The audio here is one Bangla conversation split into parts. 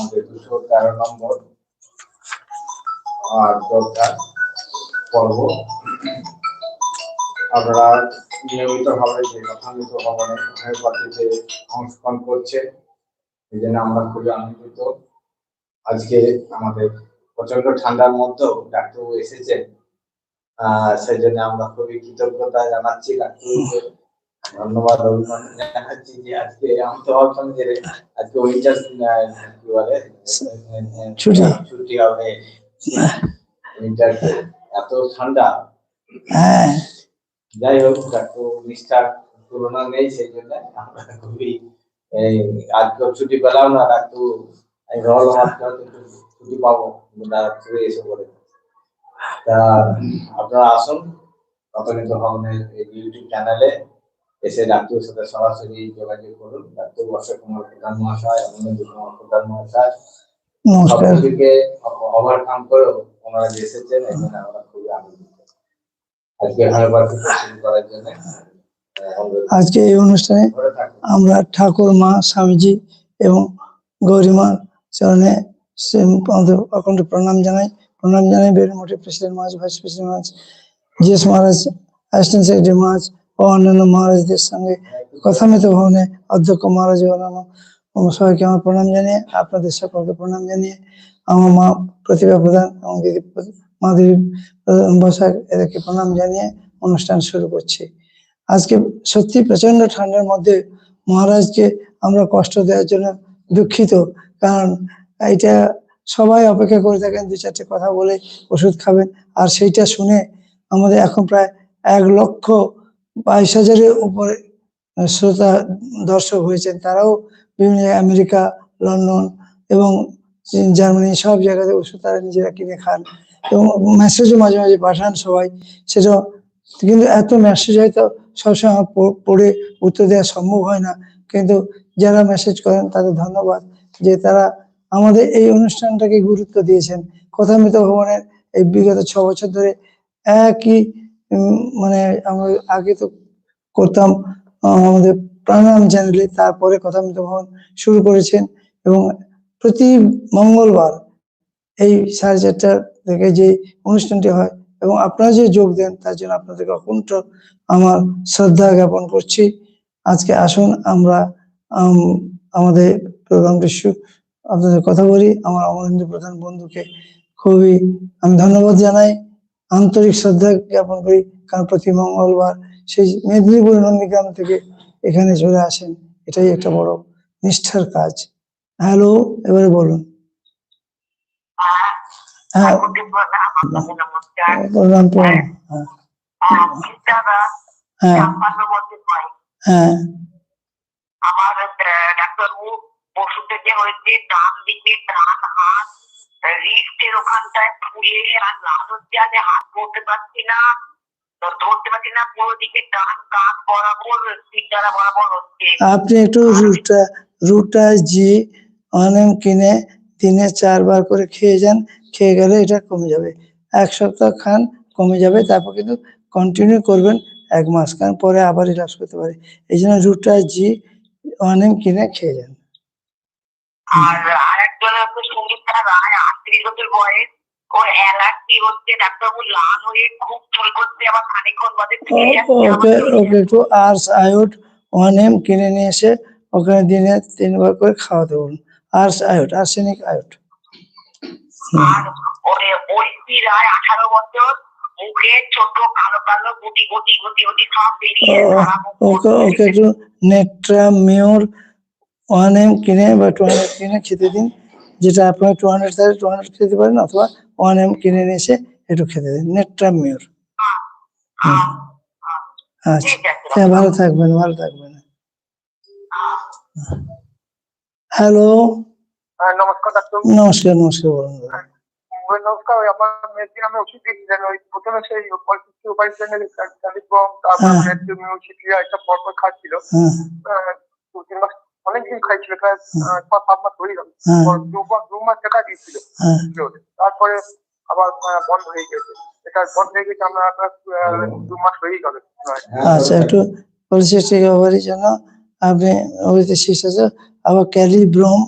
আমাদের দুশো তেরো নম্বর আর দরকার, পর্ব। আপনারা নিয়মিত ভাবে যে কথান্বিত ভবনে হোমিওপ্যাথিতে অংশগ্রহণ করছেন এই জন্য আমরা খুবই আনন্দিত। আজকে আমাদের প্রচণ্ড ঠান্ডার মধ্যেও ডাক্তারবাবু এসেছেন। আহ সেই জন্য আমরা খুবই কৃতজ্ঞতা জানাচ্ছি ডাক্তারবাবুকে। ধন্যবাদ অভিনন্দন জানাচ্ছি যে আজকে আমি তো ভাবতাম যে আজকে উইন্টার কি বলে ছুটি। ছুটি হবে। উইন্টার এত ঠান্ডা। হ্যাঁ। যাই হোক ডাক্তার নিষ্ঠার তুলনা নেই সেই জন্য আমরা খুবই এই আজকে ছুটি পেলাম না ডাক্তার আমি ভাবলাম আজকে ছুটি পাবো ডাক্তার এসে পড়ে। তা আপনারা আসুন রতনিত ভবনের এই ইউটিউব চ্যানেলে এসে ডাক্তারের সাথে সরাসরি যোগাযোগ করুন। ডাক্তার বর্ষ কুমার প্রধান মহাশয় আনন্দ কুমার প্রধান মহাশয় সবকিছুকে ওভারকাম করেও ওনারা এসেছেন জন্য আমরা খুবই আনন্দিত। আজকে করার জন্য আজকে এই অনুষ্ঠানে আমরা ঠাকুর মা স্বামীজি এবং গৌরীমার চরণে অখণ্ড প্রণাম জানাই। প্রণাম জানাই বেরমঠে president Maharaj vice president Maharaj GS Maharaj assistant secretary Maharaj ও অন্যান্য মহারাজদের সঙ্গে কথামিত ভবনে অধ্যক্ষ মহারাজ সবাইকে আমার প্রণাম জানিয়ে, আপনাদের সকলকে প্রণাম জানিয়ে, আমার মা প্রতিভা প্রধান এবং দিদি মাধুরী বসাক এদেরকে প্রণাম জানিয়ে অনুষ্ঠান শুরু করছি। আজকে সত্যি প্রচণ্ড ঠান্ডার মধ্যে মহারাজকে আমরা কষ্ট দেওয়ার জন্য দুঃখিত, কারণ এটা সবাই অপেক্ষা করে থাকেন, দু চারটে কথা বলে ওষুধ খাবেন, আর সেইটা শুনে আমাদের এখন প্রায় এক লক্ষ বাইশ হাজারের উপরে শ্রোতা দর্শক হয়েছেন তারাও বিভিন্ন আমেরিকা, লন্ডন এবং জার্মানি সব জায়গাতে ওষুধ তারা নিজেরা কিনে খান এবং মেসেজও মাঝে মাঝে পাঠান সবাই। সেটা কিন্তু এত মেসেজ হয়তো সবসময় পড়ে উত্তর দেওয়া সম্ভব হয় না। কিন্তু যারা মেসেজ করেন তাদের ধন্যবাদ যে তারা আমাদের এই অনুষ্ঠানটাকে গুরুত্ব দিয়েছেন। কথামিত ভবনের এই বিগত ছ বছর ধরে একই মানে আমরা আগে তো করতাম আমাদের প্রাণায়াম চ্যানেলে তারপরে কথামিত ভবন শুরু করেছেন এবং প্রতি মঙ্গলবার এই সাড়ে চারটা থেকে যে অনুষ্ঠানটি হয় এবং আপনারা যে যোগ দেন, তার জন্য আপনাদেরকে অকুণ্ঠ আমার শ্রদ্ধা জ্ঞাপন করছি। আজকে আসুন আমরা আমাদের প্রোগ্রামটি আপনাদের কথা বলি। আমার অমরেন্দ্র প্রধান বন্ধুকে খুবই আমি ধন্যবাদ জানাই। আন্তরিক শ্রদ্ধা জ্ঞাপন করি। কারণ প্রতি মঙ্গলবার সেই মেদিনীপুর নন্দীগ্রাম থেকে এখানে চলে আসেন। এটাই একটা বড় নিষ্ঠার কাজ। হ্যালো এবারে বলুন। হ্যাঁ, হ্যাঁ। হ্যাঁ। হ্যাঁ, আমার থেকে হয়েছে ডান দিকে ডান হাত রিস্টের ওখানটায় ফুলে আর লাল হচ্ছে হাত ধরতে পারছি না। ধরতে পারছি না পুরো দিকে ডান কাঁধ বরাবর চিন্তারা বরাবর হচ্ছে। আপনি একটু রুটা রুটা জি অনেম কিনে দিনে চারবার করে খেয়ে যান খেয়ে গেলে এটা কমে যাবে। এক সপ্তাহ খান কমে যাবে তারপর কিন্তু কন্টিনিউ করবেন এক মাস কারণ পরে আবার রিল্যাক্স করতে পারে। এই জন্য রুটা জি অনেম কিনে খেয়ে যান। আর আরেকজন হচ্ছে সুমিত্রা রায় আটত্রিশ বছর বয়স ওর অ্যালার্জি হচ্ছে ডাক্তারবাবু লাল হয়ে খুব চুল করছে আবার খানিকক্ষণ বাদে ওকে ওকে একটু আর্স আয়োড অনেম কিনে নিয়ে এসে ওখানে দিনে তিনবার করে খাওয়াতে বলুন। আর্স আয়োড আর্সেনিক আয়োড আর ওরে ঐশী রায় আঠারো বছর মুখে ছোট কালো কালো গুটি গুটি গুটি গুটি সব বেরিয়ে ওকে ওকে একটু নেট্রা মিওর ওয়ান এম কিনে বা টু হান্ড্রেড কিনে খেতে দিন। যেটা আপনার টু হান্ড্রেড থাকে টু হান্ড্রেড খেতে পারেন অথবা ওয়ান এম কিনে নিয়ে এসে একটু খেতে দিন। আহ, আহ, আচ্ছা। হ্যাঁ ভালো থাকবেন ভালো থাকবেন। হ্যালো। হ্যাঁ, নমস্কার নমস্কার নমস্কার বলুন। নমস্কার আমার মেয়ের নামে ওষুধ দিয়েছিলেন ওই প্রথমে সেই উপাইশনের ক্যালিফর্ম তারপর হ্যাঁ। একটা পরপর খাচ্ছিল। হ্যাঁ। আহ, দু তিন মাস খাইছিল সাত মাস হয়ে গেল হ্যাঁ। দু মাস টাকা দিয়েছিল। হ্যাঁ তারপরে আবার বন্ধ হয়ে গেছে। এটা বন্ধ হয়ে গেছে আমরা দু মাস হয়ে গেল। আচ্ছা একটু পলিসিস্টিক ওভারির জন্য আপনি ওইতে শীষ আছে আবার ক্যালিব্রোম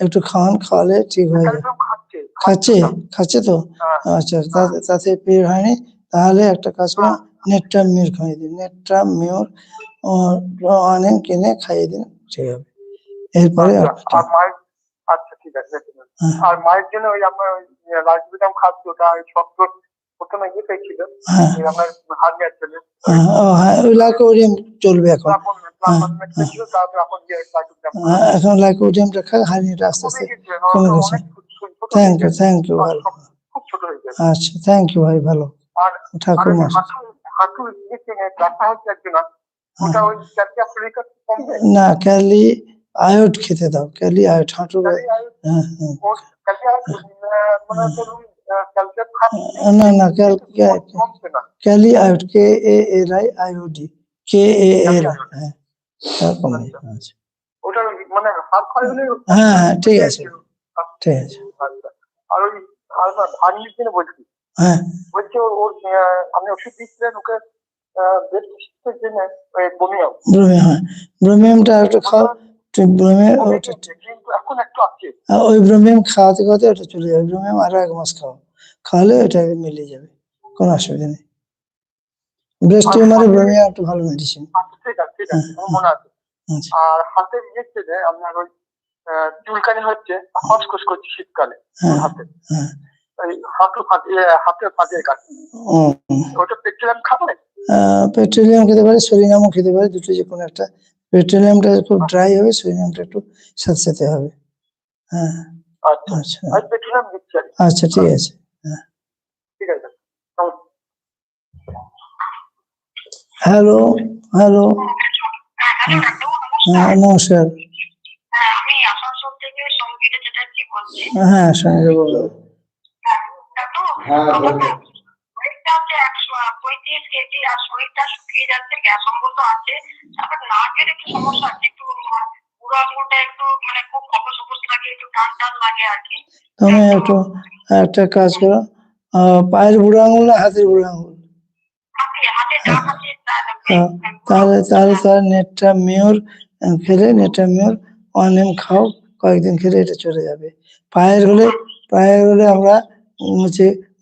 একটু খাওয়ান খাওয়ালে ঠিক হয়ে যাবে খাচ্ছে। খাচ্ছে? তো? হ্যাঁ। আচ্ছা তাতে পেট হয়নি তাহলে একটা কাজ করুন নেটটা মিউর খাইয়ে দিন নেটটা মিউর অনেক কিনে খাইয়ে দিন ঠিক হবে। এরপরে আচ্ছা, আর মায়ের আচ্ছা ঠিক আছে। হ্যাঁ। আর মায়ের জন্য ওই আপনার রাজবিদাম খাদ্য ওটা শক্ত প্রথমে ইয়ে পেয়েছিল। হ্যাঁ। ওই আপনার হার্নিয়ার হ্যাঁ, ও হ্যাঁ ওই লাইকোডিয়াম চলবে এখন। এখন যে রাজবিদাম হ্যাঁ, এখন লাইকোডিয়ামটা খায় হারিয়েটা আস্তে আস্তে কমে গেছে। থ্যাংক ইউ থ্যাংক ইউ ভালো। হয়ে আচ্ছা থ্যাংক ইউ ভাই ভালো। ঠাকুর ওই ওই কমবে না ক্যালি আয়োড খেতে দাও ক্যালি আয়োড হাঁটু হ্যাঁ হ্যাঁ। মানে ক্যালসিয়াম খাচ্ছে না না ক্যাল আয়োড K A L I I O D K A L হ্যাঁ আচ্ছা। ওটা মানে হ্যাঁ হ্যাঁ ঠিক আছে। ঠিক আছে। আচ্ছা। আর ওই বলছি। হ্যাঁ। বলছি ওর আপনি ওষুধ দিচ্ছিলেন ওকে ব্রোমিয়াম। হ্যাঁ। ব্রোমিয়ামটা একটু খাও ব্রোমিয়াম ওই ব্রোমিয়াম খাওয়াতে খাওয়াতে ওটা চলে যাবে। ব্রোমিয়াম আরও এক মাস খাও খাওয়ালে ওটা মিলে যাবে। কোনো অসুবিধা নেই। ব্রেস্ট টিউমারে ব্রোমিয়াম একটা ভালো মেডিসিন আচ্ছা আমার মনে আছে। আচ্ছা। আর হাতের ইয়েতে যে আপনার ওই চুলকানি হচ্ছে খসখস করছে শীতকালে হ্যাঁ হাতে। হ্যাঁ। হাঁটু ফাটে হাতের ফাটের কাছে ও ওটা পেট্রোলিয়াম খাবে? পেট্রোলিয়াম খেতে পারে সোরিনামও খেতে পারে দুটো যে কোনো একটা পেট্রোলিয়ামটা খুব ড্রাই হবে সোরিনামটা একটু সাথে সাথে হবে। হ্যাঁ। আচ্ছা। আচ্ছা। পেট্রোলিয়াম দিচ্ছি আচ্ছা ঠিক আছে। ঠিক আছে। নমস্কার। Hello hello. হ্যাঁ নমস্কার। হ্যাঁ, হ্যাঁ সঙ্গে বলো। হ্যাঁ, আমার বলুন। ওয়েটটা হচ্ছে একশো কেজি আর শরীরটা শুকিয়ে যাচ্ছে গ্যাস অম্বল আছে। তারপর নাকের একটু সমস্যা আছে একটু পুরো আঙুলটা একটু মানে খুব অবশ অবশ লাগে একটু টান টান লাগে আর কি। তুমি একটু একটা কাজ করো। পায়ের বুড়ো আঙুল না হাতের বুড়ো আঙুল? তাহলে তাহলে তাহলে নেটটা মেয়র খেলে নেটটা মেয়র অনেম খাও কয়েকদিন খেলে এটা চলে যাবে। পায়ের হলে পায়ের হলে আমরা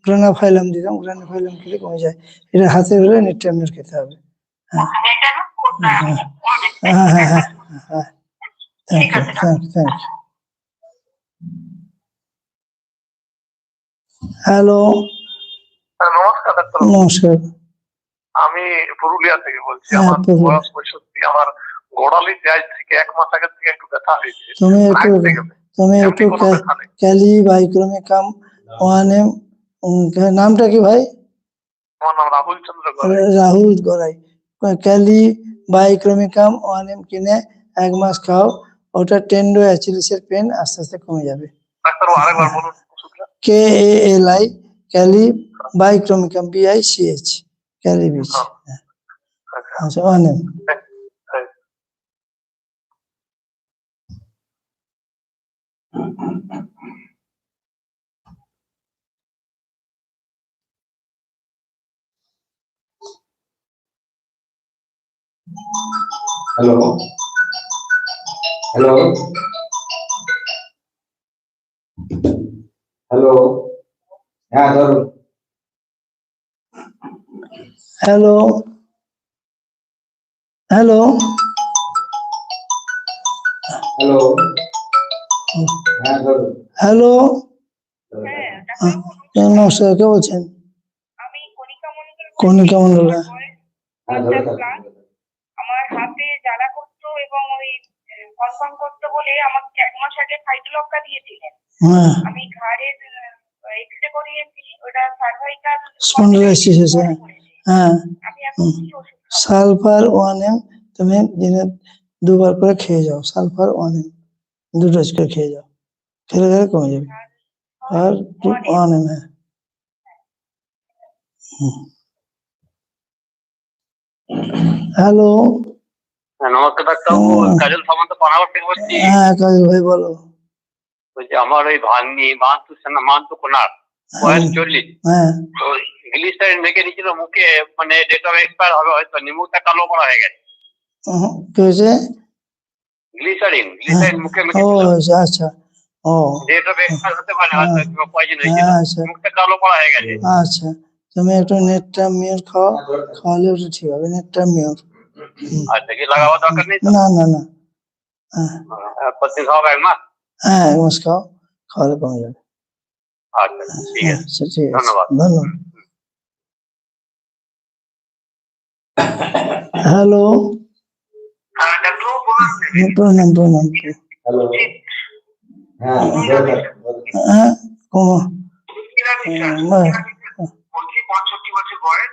উম, ফাইলাম দিলাম দিতাম গ্রানাফাইলাম খেলে কমে যায়। এটা হাতে হলে নেটটা মিওর খেতে হবে। এটা না হ্যাঁ হ্যাঁ। হ্যাঁ হ্যাঁ thank you thank you thank you hello হ্যাঁ, নমস্কার নমস্কার। আমি পুরুলিয়া থেকে বলছি। হ্যাঁ, আমার। বয়স পঁয়ষট্টি আমার গোড়ালি আজ থেকে এক মাস আগে থেকে একটু ব্যথা হয়েছে। তুমি একটু। তুমি একটু ক্যালি বাইক্রমিকাম ওয়ানেম নামটা কি ভাই? আমার নাম রাহুল চন্দ্র গড়াই। রাহুল গড়াই। ক্যালি বাইক্রমিকাম ওয়ানেম কিনে এক মাস খাও। ওটা টেন্ডো অ্যাচিলিসের পেন আস্তে আস্তে কমে যাবে। K A L I kali bichromicum B I C H kali bich আচ্ছা আচ্ছা ওয়ানেম। হ্যাঁ। হ্যালো হ্যালো হ্যালো হ্যাঁ ধরুন হ্যালো হ্যালো হ্যালো হ্যাঁ হ্যালো হ্যাঁ নমস্কার কে বলছেন? আমি কণিকা মন্ডল হ্যাঁ। কনফার্ম করতে বলে আমাকে এক মাস আগে সাইটোলক্কা দিয়েছিলেন। হ্যাঁ। আমি ঘাড়ের এক্সরে করিয়েছি ওটা সার্ভাইকাল Spondylosis হয়েছে, হ্যাঁ। আমি এখন কি ওষুধ খাব? সালফার ওয়ান এম তুমি দিনে দুবার করে খেয়ে যাও সালফার ওয়ান এম দু ডোজ করে খেয়ে যাও। খেলে খেলে কমে যাবে। আর ওয়ান এম হ্যাঁ। হ্যালো হ্যাঁ, নমস্কার ডাক্তারবাবু হুম। কাজল সামন্ত পানাগড় থেকে বলছি। হ্যাঁ কাজল ভাই বলো। বলছি আমার ওই ভাগ্নি মান্তু সেনা মান্তু কোনার বয়স চল্লিশ। হ্যাঁ। তো গ্লিসারিন রেখে দিয়েছিল মুখে মানে ডেট অফ এক্সপায়ার হবে হয়তো কালো করা হয়ে গেছে। উহুম, কি হয়েছে? গ্লিসারিন গ্লিসারিন মুখে ও আচ্ছা, আচ্ছা। ও। ডেট অফ এক্সপায়ার হতে পারে হয়তো পয়জন হয়ে হ্যাঁ আচ্ছা। মুখটা কালো পড়া হয়ে গেছে। আচ্ছা। তুমি একটু নেটটা মিউট খাও খাওয়ালে ঠিক হবে নেটটা মিউট আচ্ছা কি লাগাবার দরকার নেই তো না না না হ্যাঁ আহ, প্রত্যেক খাওয়াবে এক মাস হ্যাঁ এক মাস খাও খাওয়ালে কমে যাবে আচ্ছা ঠিক আছে আচ্ছা ঠিক আছে ধন্যবাদ। ধন্যবাদ হ্যালো হ্যাঁ ডাক্তারবাবু বলুন প্রণাম প্রণাম হ্যালো হ্যাঁ বলুন, বলুন। হ্যাঁ কমা নিরামিষ হুম, আছে, বাহ। নিরামিষ আছে। বলছি পঁয়ষট্টি বছর বয়স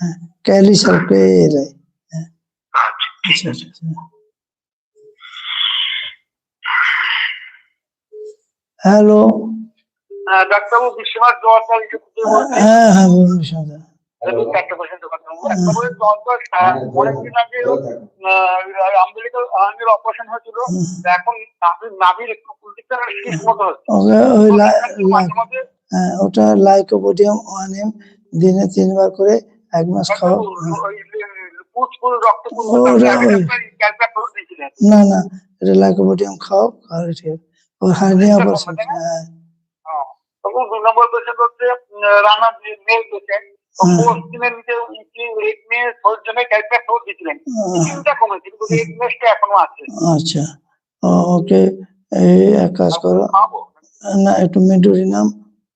হ্যাঁ ক্যালি এলাই আচ্ছা আচ্ছা আচ্ছা হ্যালো। ডাক্তারবাবু বিশ্বনাথ জোয়ারদার ইউটিউবে বলছি হ্যাঁ হ্যাঁ বলুন বিশ্বনাথ। হ্যাঁ, অপারেশন হয়েছিল। এখন নাভির একটু হ্যাঁ, ওটা লাইকোপোডিয়াম ওয়ান এম দিনে তিনবার করে এক মাস খাও হ্যাঁ। পুষ্পুর রক্ত পুষ্প ও, ওটা ওই- ক্যালকুলেট দিয়েছিলেন। না না এটা লাইকোপোডিয়াম খাও হবে ওর হার্নিয়া অপারেশন হ্যাঁ। তখন দুই নম্বর পেশেন্ট হচ্ছে রানা পেশেন্ট। পশ্চিমের নিচে শরীর জন্য দিয়েছিলেন? কমেছে কিন্তু রেড মেসটা এখনও আছে। আচ্ছা। ওকে এই এক কাজ করো। না একটু মেডুরিনাম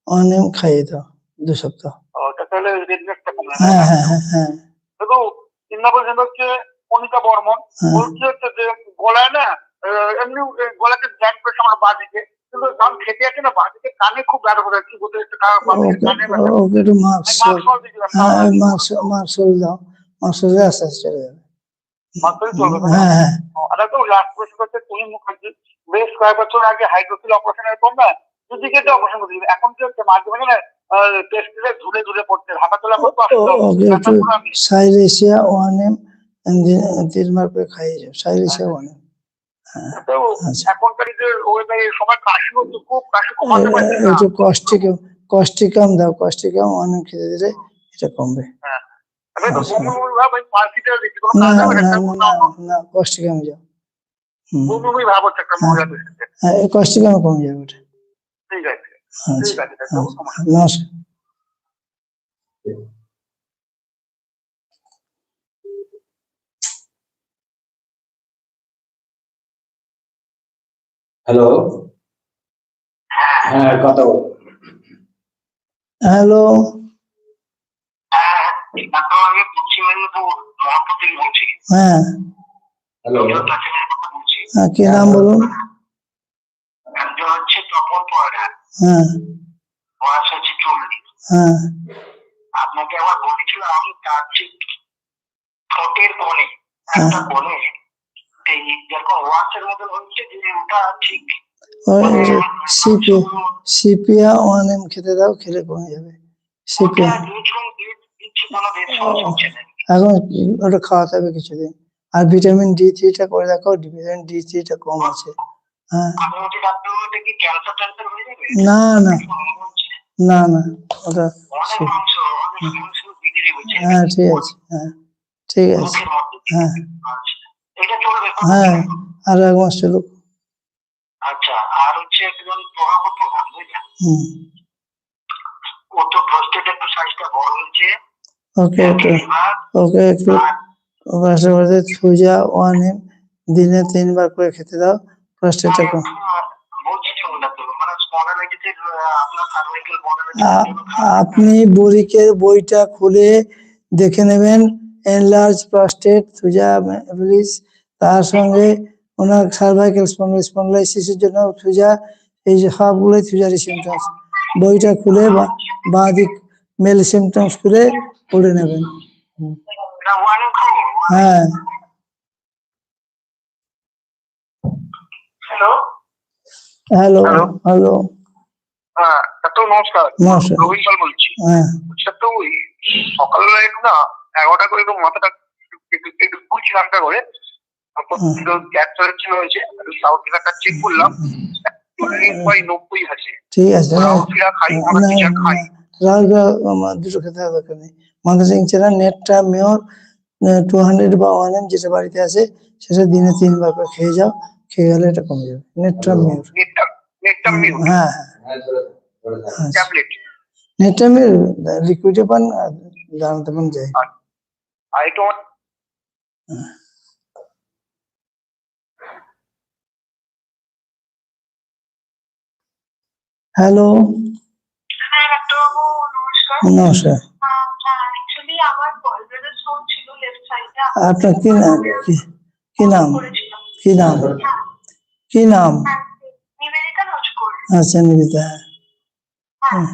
অনেম খাইয়ে দাও দু সপ্তাহ। তাহলে হ্যাঁ হ্যাঁ হ্যাঁ হ্যাঁ। শুধু তিন হচ্ছে কণিকা বর্মন হ্যাঁ। বলছে হচ্ছে যে গলায় না এমনি গলাতে জ্যাম পেয়েছে আমার বাদিকে কিন্তু যখন খেতে আছে না বাদিকে কানে খুব ব্যথা করে কি বলতে একটু কানে ওকে একটু মাস্ক হ্যাঁ মাস্ক মাস্ক দাও মাস্ক আস্তে আস্তে চলে যাবে? হ্যাঁ হ্যাঁ। আর তো লাস্ট প্রশ্ন হচ্ছে তুমি মুখার্জি বেশ কয়েক বছর আগে হাইড্রোফিল অপারেশনের পর না দুদিকে অপারেশন করেছিল এখন কি হচ্ছে মাঝে মাঝে না টেস্ট দিলে ধুলে ধুলে পড়তে হাঁটা চলা খুব কষ্ট। ও- ওকে একটু ব্যথা পুরো নেই। সাইলেশিয়া ওয়ান এম তিনবার করে খাইয়ে এম তো আচ্ছা। এখনকার যে ওয়েদারে সময় কাশি হচ্ছে খুব কাশি কমাতে পারছে না। একটু কষ্টিকাম কষ্টিকাম দাও কষ্টিকাম অনেক খেতে দিলে এটা কমবে। আমি তো আচ্ছা। কষ্টিকাম যাও। হ্যাঁ কমে যাবে ওটা। ঠিক আছে। আচ্ছা ঠিক আছে ডাক্তারবাবু, আচ্ছা নমস্কার হ্যালো হ্যাঁ কথা বল হ্যালো হ্যাঁ। ডাক্তার আমি পশ্চিম মেদিনীপুর মহাপুর থেকে বলছি হ্যাঁ হ্যালো পেশেন্টের কথা বলছি হ্যাঁ কি নাম বলুন? একজন হচ্ছে তপন পয়রা হ্যাঁ। বয়স হচ্ছে চল্লিশ। হ্যাঁ। আপনাকে আবার বলেছিলাম আমি তার ঠিক ঠোঁটের কোণে। একটা কোণে। এই যেরকম ওয়াক্সের মতন হচ্ছে যে ওটা ঠিক। ওই সিপিয়া ওয়ান খেতে দাও খেলে কমে যাবে। সিপিয়া। এখন ওটা খাওয়াতে হবে কিছুদিন। আর ভিটামিন ডি থ্রিটা করে দেখো ভিটামিন ডি থ্রিটা কম আছে। হ্যাঁ। না না। না না। ওটা হ্যাঁ ঠিক আছে। হ্যাঁ ঠিক আছে। হ্যাঁ। আচ্ছা। হ্যাঁ আর এক মাস চলুক। আচ্ছা আর হচ্ছে একজন প্রভাব প্রধান বুঝলেন? হুম। ও তো প্রস্টেট একটু সাইজটা বড় হয়েছে। ওকে একটু ওকে। একটু সুজা ওয়ান দিনে তিনবার করে খেতে দাও। ডাক্তার মানে আ- স্পন্ডালাইটিস আপনি বরিকের বইটা খুলে দেখে নেবেন। এনলার্জ প্রস্টেট সুজা প্লিজ তার সঙ্গে ওনার সার্ভাইকেল সার্ভাইকাল স্পন্ডলাইসিসের জন্য সুজা এই যে সবগুলোই সুজারি সিমটমস বইটা খুলে বা- দিক মেল সিমটমস খুলে পড়ে নেবেন। হ্যাঁ। হ্যালো? Hello hello? হ্যাঁ নমস্কার। নমস্কার। পাল বলছি। হ্যাঁ। ওই সকালবেলা একটু না এগারোটা করে একটু মাথাটা একটু একটু ঘুরছি হালকা করে। তারপর গ্যাস হচ্ছিল হয়েছে সাউথ ফিলারটা চেক করলাম। চল্লিশ বাই নব্বই আছে। ঠিক আছে খাই খাই। দুটো খেতে হবে নেটটা মেয়র টু হান্ড্রেড বা ওয়ান যেটা বাড়িতে আছে সেটা দিনে তিনবার করে খেয়ে যাও। খেয়ে গেলে এটা কমে যাবে? নেটটা মিউট হ্যাঁ হ্যাঁ। হ্যাঁ ট্যাবলেট নেটটা মেয়র লিকুইডে পান দাঁড়াতে পান যায় আর একটু হ্যালো হ্যাঁ নমস্কার। সাইডে আপনার কি নাম কি নাম? কি নাম? কি নাম? নিবেদিতা আচ্ছা নিবিতা। হ্যাঁ।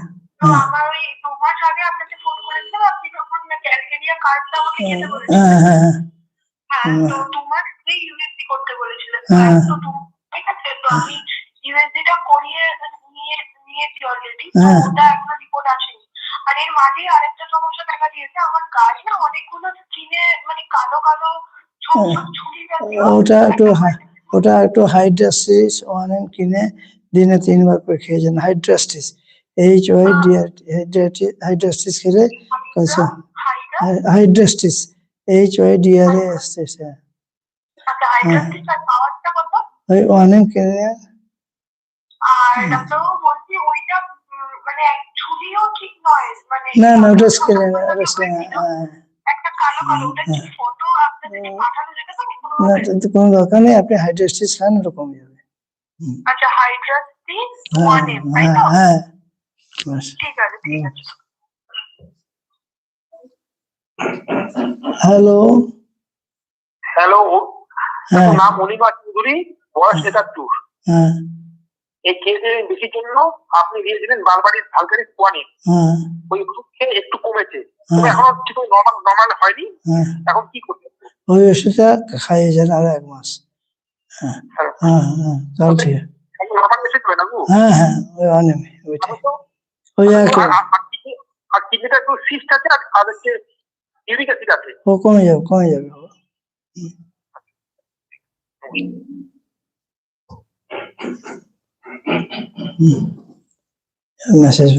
আর এর মাঝে আরেকটা সমস্যা দেখা দিয়েছে আমার গায়ে না অনেকগুলো স্কিনে মানে কালো কালো হ্যাঁ। ওটা একটু ওটা একটু হাইড্রাস্টিস ওয়ান এম কিনে দিনে তিনবার করে খেয়ে যান। Hydrastis H Y D hydrastis খেলে হাইড্রাস্টিস এইচ ওয়াই ডি আর এসটিস হ্যাঁ। আচ্ছা ওই ওয়ান এম কিনে মানে মানে না না ওটা স্কেলে না ওটা স্কেলে একটা না? তাতে কোনো দরকার নেই আপনি হাইড্রাস্টিস খান ওটা কমে যাবে। আচ্ছা হাইড্রাস্টিস হ্যাঁ হ্যাঁ হ্যাঁ। ঠিক আছে ঠিক আছে। হ্যালো। হ্যালো হ্যাঁ। নাম অনিমা চৌধুরী বয়স একাত্তর হ্যাঁ। এই কেসের বেশির জন্য আপনি দিয়েছিলেন বারবারই ভালকারি কোয়ানি হ্যাঁ। ওই ওষুধ খেয়ে একটু কমেছে। হ্যাঁ। এখনও ঠিক নর্মাল নর্মাল হয়নি। হ্যাঁ। এখন কি করতে ওই ওষুধটা খাইয়ে যান আরও এক মাস। হ্যাঁ। হ্যাঁ। হ্যাঁ ঠিক। হ্যাঁ হ্যাঁ। ওই আর কিডনিটা একটু সিস্ট আছে আর আর হচ্ছে ইউরিক অ্যাসিড আছে। ও কমে যাবে কমে যাবে। মেসেজ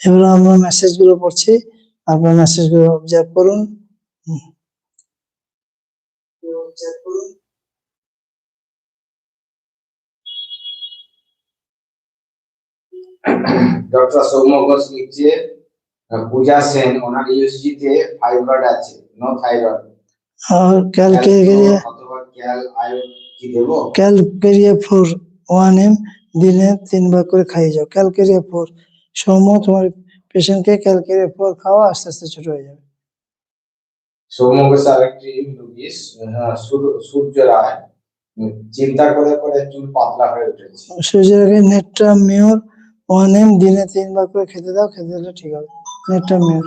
এবার আমরা মেসেজগুলো পড়ছি। আপনার মেসেজগুলো অবজার্ভ করুন। observe করুন ডক্টর সৌম্য ঘোষ লিখছে পূজা সেন ওনার ফাইব্রয়েড আছে no thyroid calcarea four one M করে খাইয়ে যাও। ক্যালকেরিয়া ফোর তোমার পেশেন্টকে ক্যালকেরিয়া ফোর খাওয়া আস্তে আস্তে ছোট হয়ে যাবে। হ্যাঁ, চিন্তা করে চুল পাতলা হয়ে উঠেছে। নেট্রা এম দিনে তিনবার করে খেতে দাও, খেতে দিলে ঠিক হবে। নেটটা মিওর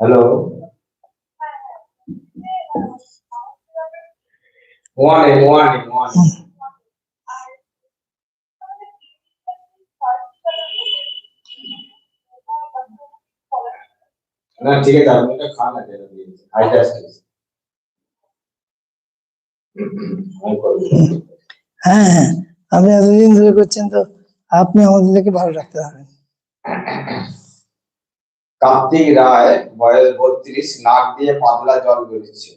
হ্যালো না, ঠিক আছে আপনি খান দিয়েছে হাইটা আমি করে দেবো। হ্যাঁ হ্যাঁ। আপনি এতদিন ধরে করছেন তো আপনি আমাদের থেকে ভালো রাখতে পারবেন কার্তিক রায় বয়স বত্রিশ নাক দিয়ে পাতলা জল বেরোচ্ছে।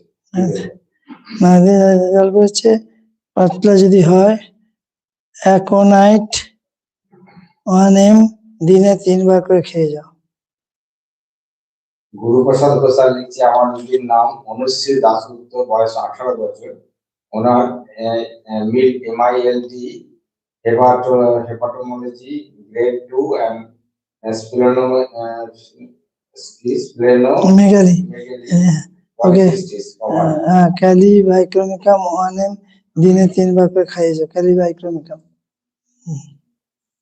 না দিয়ে জল পড়ছে পাতলা যদি হয় অ্যাকোনাইট ওয়ান এম দিনে তিনবার করে খেয়ে যাও। গুরুপ্রসাদ ঘোষাল লিখছে আমার রোগীর নাম অনুশ্রী দাসগুপ্ত বয়স আঠারো বছর। ওনার মিল এমআইএলটি hepato hepatomegaly grade two and splenomegaly হ্যাঁ Okay. হ্যাঁ ক্যালি বাইক্রোমিকাম ওয়ান এম দিনে তিনবার করে খাইয়ে যাও ক্যালি বাইক্রোমিকাম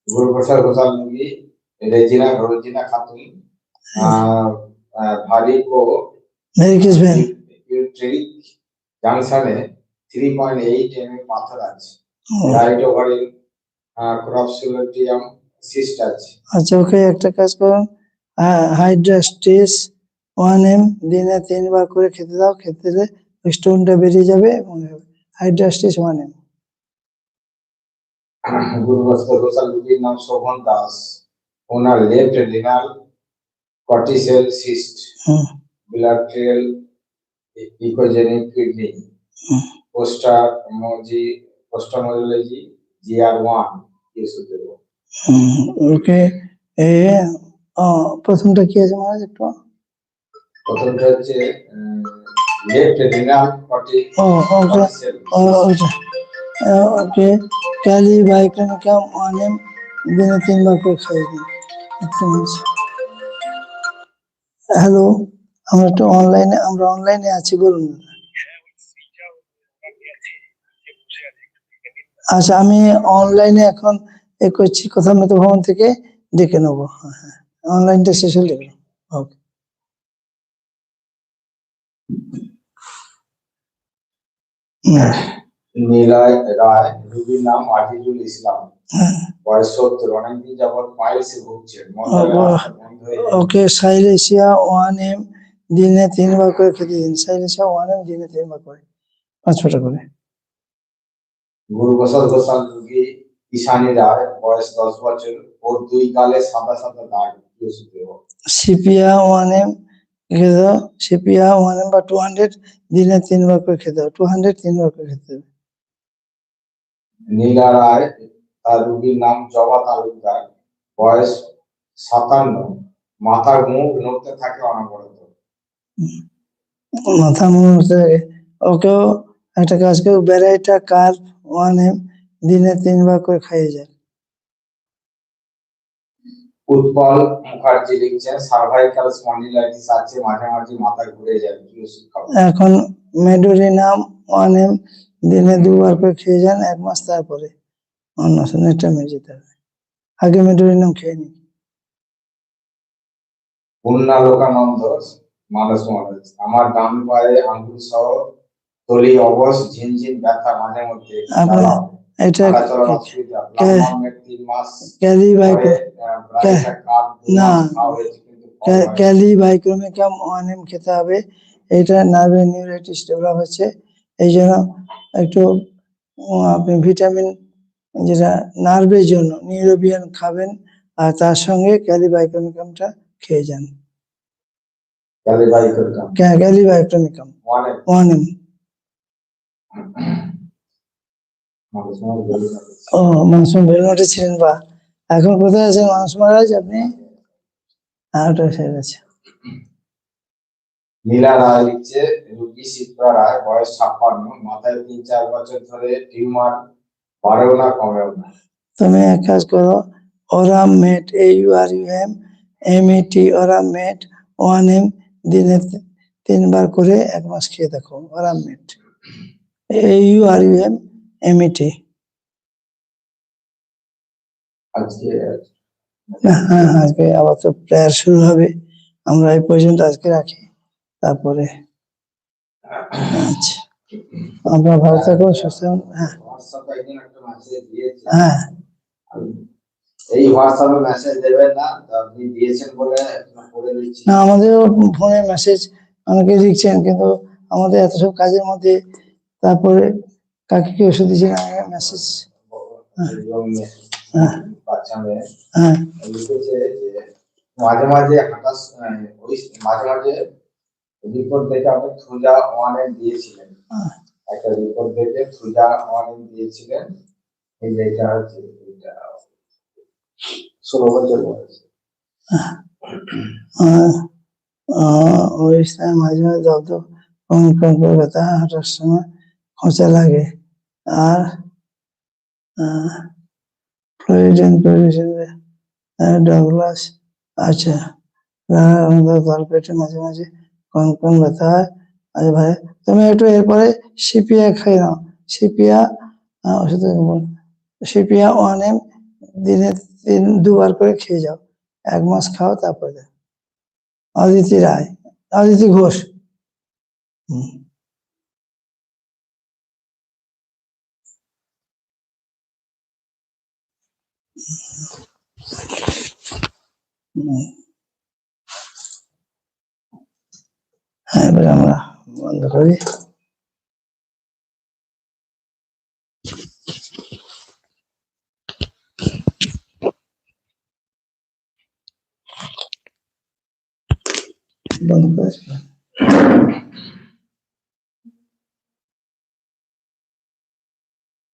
গুরুপ্রসাদ ঘোষাল রুগী রেজিনা রোজিনা খাতুন আহ, আহ, ভারী ও ভেরি কিস ভেন। ইউট্রিক জাংশনে এইট এম এম পাথর আছে রাইট ওভারে ক্রপসুলেটিয়াম সিস্ট আছে আচ্ছা ওকে একটা কাজ করুন। হাইড্রাস্টিস ওয়ান এম দিনে তিনবার করে খেতে দাও খেতে দিলে স্টোনটা বেরিয়ে যাবে এবং hydrastis one M Guruprasad Ghoshal রুগীর নাম শোভন দাস। ওনার left renal cortical cyst hmm. bilateral ecogenic kidney, hmm. costomerology GR1 okay. এ প্রথমটা কি আছে মহারাজ একটু? প্রথমটা হচ্ছে লেফট ওকে। ক্যালি বাইক্রনিকা অনেম দিনে। তিনবার হ্যালো আমরা তো অনলাইনে আমরা অনলাইনে আছি বলুন। আচ্ছা আমি অনলাইনে এখন এ করছি কথা মতো ভবন থেকে দেখে নেব। হ্যাঁ হ্যাঁ অনলাইনটা শেষ হলে ওকে নীলয় রায় নাম আজিজুল ইসলাম। হ্যাঁ। বয়স সত্তর অনেকদিন যাবৎ পাইলসে ভুগছেন ও, ও, বন্ধ হয়ে যায়। ওকে সাইলেশিয়া ওয়ান এম দিনে তিনবার করে খেতে দিন। সাইলেশিয়া ওয়ান এম দিনে তিনবার করে। পাঁচ ছটা করে। গুরু প্রসাদ ঘোষাল যোগী ঈশানী রায় বয়স দশ বছর ওর দুই কালে সাদা সাদা দাগ সিপিয়া ওয়ান এম খেতে সিপিয়া ওয়ান এম বা টু হান্ড্রেড দিনে তিনবার করে খেতে দাও টু হান্ড্রেড তিনবার করে খেতে দেবে নীলা রায় তার রুগীর নাম জবা তালুকদার বয়স সাতান্ন। মাথার মুখ নড়তে থাকে অনবরত। মাথা মুখ নড়তে থাকে। ওকেও একটা কাজ করো বেড়াইটা কার্ভ ওয়ান এম দিনে তিনবার করে খাইয়ে যায়। উৎপল মুখার্জি লিখছেন সার্ভাইকাল স্পন্ডিলাইটিস আছে মাঝে মাঝে মাথা ঘুরে যায় কি ওষুধ খাব? এখন মেডোরিনাম ওয়ান এম দিনে দুবার করে খেয়ে যান এক মাস তারপরে অন্য নেটটা যেতে হবে আগে মেডোরিনাম খেয়ে নিন পূর্ণা লোকানন্দ মানস মহারাজ আমার ডান পায়ে আঙ্গুল সহ তলি অবশ ঝিনঝিন ব্যথা মাঝে মধ্যে এটা ক্যালি না। ক্যালি বাইক্রোমিকাম খেতে হবে? এটা নার্ভে নিউরাইটিস ডেভেলপ হচ্ছে। এই জন্য একটু আপনি ভিটামিন যেটা নার্ভের জন্য নিউরোবিয়ান খাবেন আর তার সঙ্গে ক্যালি বাইক্রোমিকামটা খেয়ে যান। তাহলে বাই ক্যালি বাইক্রোমিকাম। ওয়ান এম ও মানুষ বেলমাটে ছিলেন বা। এখন কোথায় আছেন মানুষ মহারাজ আপনি? ওটা সেরে আছে নীলা রায় লিখছে রুগী শিপ্রা রায় বয়স ছাপ্পান্ন মাথায় তিন চার বছর ধরে টিউমার বাড়েও না কমেও না তুমি এক কাজ করো aurum met A U R U M M E T aurum met one M দিনে তিনবার করে এক মাস খেয়ে দেখো aurum met. U R U M M E T আজকে হ্যাঁ আজকে আবার তো প্রেয়ার শুরু হবে। আমরা এই পর্যন্ত আজকে রাখি। তারপরে আচ্ছা। আপনার ভালো থাকুন সুস্থ হ্যাঁ। হ্যাঁ। এই হোয়াটসঅ্যাপে মেসেজ দেবেন না আপনি দিয়েছেন বলে এখন দিচ্ছি। না আমাদেরও ফোনে মেসেজ অনেকে লিখছেন কিন্তু আমাদের এত সব কাজের মধ্যে তারপরে কাকে কি ওষুধ দিচ্ছেন মেসেজ মাঝে মাঝে হাঁটা ওই মাঝে মাঝে রিপোর্ট দেখে আপনি থুজা ওয়ান দিয়েছিলেন। একটা রিপোর্ট দেখে থুজা ওয়ান দিয়েছিলেন। এই যে এটা হচ্ছে এটা ষোলো বছর বয়স। ওই মাঝে মাঝে দপ কম কম করে ব্যথা হাঁটার সময় খোঁচা লাগে আর ফ্লোরিডেন ডগলাস আচ্ছা আর আমাদের মাঝে মাঝে কম কম ব্যথা হয় আচ্ছা ভাই, তুমি একটু এরপরে সিপিয়া খাই নাও সিপিয়া ওষুধ সিপিয়া ওয়ান এম দিনে তিন, দুবার করে খেয়ে যাও এক মাস খাও, তারপরে। অদিতি রায়, অদিতি ঘোষ। হুম। হ্যাঁ এবারে আমরা বন্ধ করি বন্ধ করে